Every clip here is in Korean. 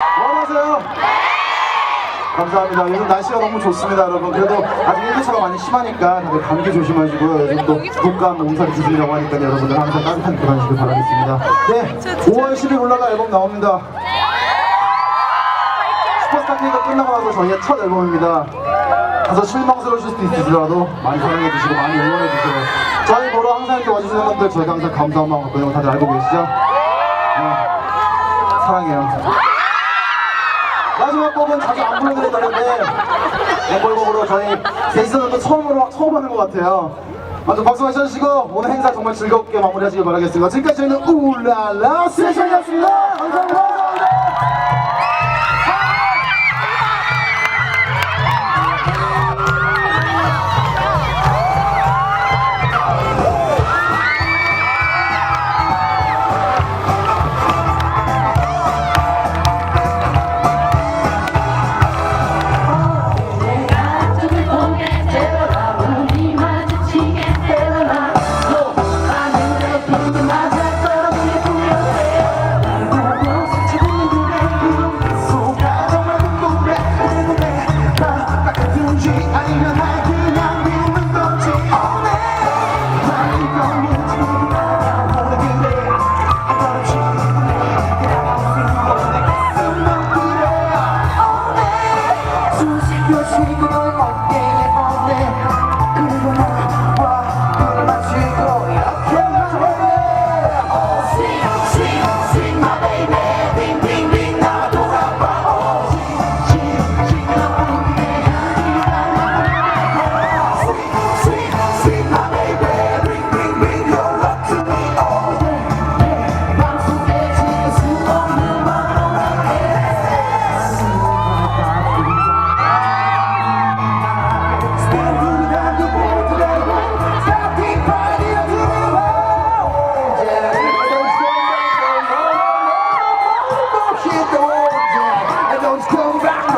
원하세요? 감사합니다. 요즘 날씨가 너무 좋습니다, 여러분. 그래도 아직 일교차가 많이 심하니까 다들 감기 조심하시고요. 요즘 또 독감, 몸살이 조심이라고 하니까 여러분들 항상 따뜻한 그 다니시길 바라겠습니다. 네, 5월 10일 올라가 앨범 나옵니다. 슈퍼스타 K가 끝나고 나서 저희의 첫 앨범입니다. 다소 실망스러우실 수도 있으시더라도 많이 사랑해 주시고 많이 응원해 주세요. 저희 보러 항상 이렇게 와주시는 분들 저희가 항상 감사한 마음 갖고 있는 거 다들 알고 계시죠? 네, 사랑해요. 마지막 곡은 자주 안 불러드렸다는데 앵콜곡으로 저희 셋이서도 처음으로 처음 하는 것 같아요. 먼저 박수 한번 쳐주시고 오늘 행사 정말 즐겁게 마무리하시길 바라겠습니다. 지금까지 저희는 우랄라 세션이었습니다. 감사합니다. 숨쉬고 쉬고 어깨에 어깨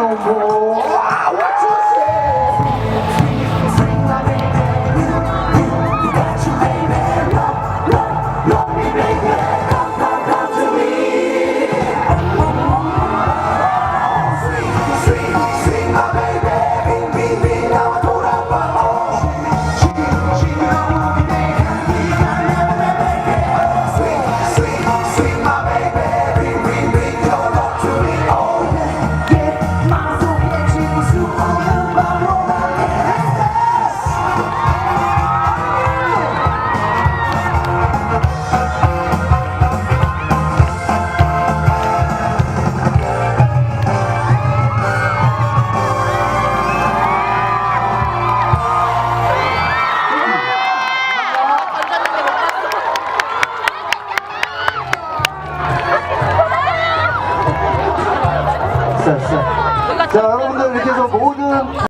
no more. 자, 자. 자, 여러분들